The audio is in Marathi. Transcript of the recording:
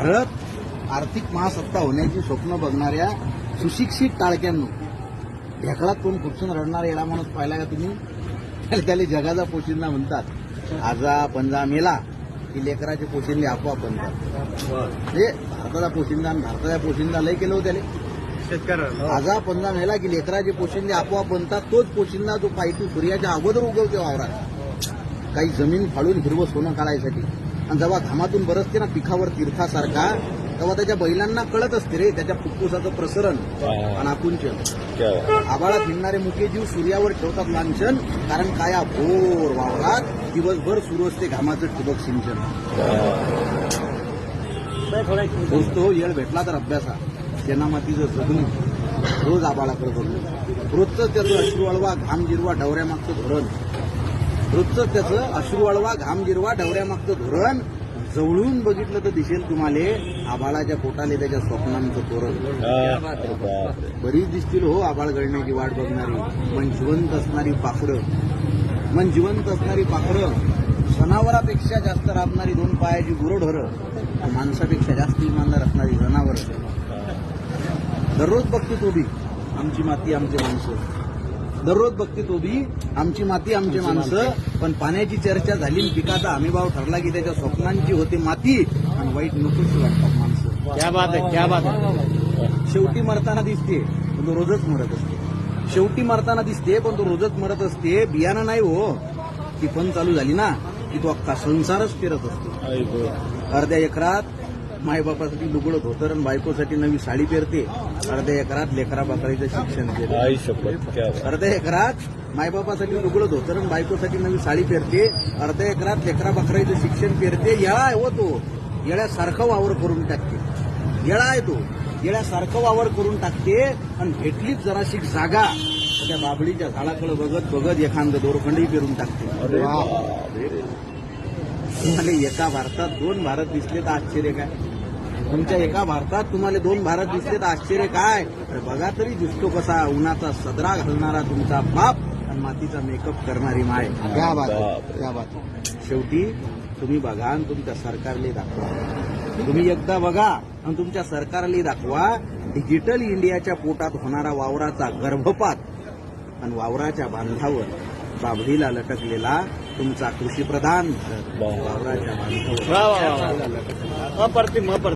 भारत आर्थिक महासत्ता होण्याची स्वप्न बघणाऱ्या सुशिक्षित टाळक्यांनो ढेकळात कोण खुपसून रडणारा येडा माणूस पाहिला का तुम्ही? त्याला त्याला जगाचा पोशिंदा म्हणतात. आजा पंजा मेला की लेकराचे पोशिंदे आपोआप बनतात. म्हणजे भारताचा पोशिंदा आणि भारताच्या पोशिंदा लय केलं हो त्याला. शेतकऱ्याला आजा पंजा मेला की लेकराचे पोशिंदे आपोआप बनतात. तोच पोशिंदा जो पायटू सूर्याच्या अगोदर उगवते वावरात. काही जमीन फाडून हिरवं सोनं काढायसाठी. आणि जेव्हा घामातून बरसते ना पिकावर तीर्थासारखा तेव्हा त्याच्या बैलांना कळत असते रे त्याच्या फुफ्फुसाचं प्रसरण आणि आकुंचन आबाळात हिंडणारे मुके जीव सूर्यावर ठेवतात लांछन कारण काया भोर वावरात दिवसभर सुरू असते घामाचं ठिबक सिंचन. दोस्तो येळ भेटला तर अभ्यासा शेणामातीचं जगणं. रोज आबाळाकडे बघणं. रोजचं त्याचं अश्रू अळवा घाम जिरवा डवऱ्यामागचं धोरण. रोजचं त्याचं अश्रू अळवा घाम जिरवा डवऱ्यामागचं धोरण. जवळून बघितलं तर दिसेल तुम्हाला आबाळाच्या पोटाले त्याच्या स्वप्नांचं तोरण. बरीच दिसतील हो आबाळ गळण्याची वाट बघणारी. मन जिवंत असणारी पाखरं. मन जिवंत असणारी पाखरं. जनावरापेक्षा जास्त राबणारी दोन पायाची गुरढोरं माणसापेक्षा जास्त इमानदार असणारी जनावरं. दररोज बघते तो बी. आमची माती आमचे माणसं. दररोज बघते तो बी. आमची माती आमचे माणसं. पण पाण्याची चर्चा झाली पिकाचा हमीभाव ठरला की त्याच्या स्वप्नांची होते माती आणि वाईट नकोच वाटतात माणसं. क्या बात आहे क्या बात आहे. शेवटी मरताना दिसते पण तो रोजच मरत असते. शेवटी मरताना दिसते पण तो रोजच मरत असते. बियाणं नाही हो. ती पण चालू झाली ना की तो अख्खा संसारच फिरत असतो. अर्ध्या एकरात मायबापासाठी लुगडं धोतर आणि बायकोसाठी नवी साडी पेरते. अर्ध्या एकरात लेकरा बाकरीचं शिक्षण बात. अर्ध्या एकरात मायबापासाठी लुगडं धोतर आणि बायकोसाठी नवी साडी पेरते. अर्ध्या एकरात लेकरा बकराईचं शिक्षण पेरते. येळा आहे हो तो. येळ्यासारखं वावर करून टाकते. येळा आहे तो. येळ्यासारखं वावर करून टाकते आणि भेटलीच जराशी जागा. त्या बाबळीच्या झाडाकडे बघत बघत एखादं दोरखंडही पेरून टाकते. तुम्हाला एका भारतात दोन भारत दिसले तर आश्चर्य काय? तुमच्या एका भारतात तुम्हाला दोन भारत दिसले तर आश्चर्य काय? तर बघा तरी दिसतो कसा उन्हाचा सदरा घालणारा तुमचा बाप आणि मातीचा मेकअप करणारी माय. क्या बात आहे. शेवटी तुम्ही बघा आणि तुमच्या सरकारला दाखवा. तुम्ही एकदा बघा आणि तुमच्या सरकारला दाखवा डिजिटल इंडियाच्या पोटात होणारा वावराचा गर्भपात आणि वावराच्या बांधावर बाभळीला लटकलेला तुमचा कृषीप्रधान. भारत वा. वावराच्या बांधावर वा वा वा. अप्रतिम अप्रतिम.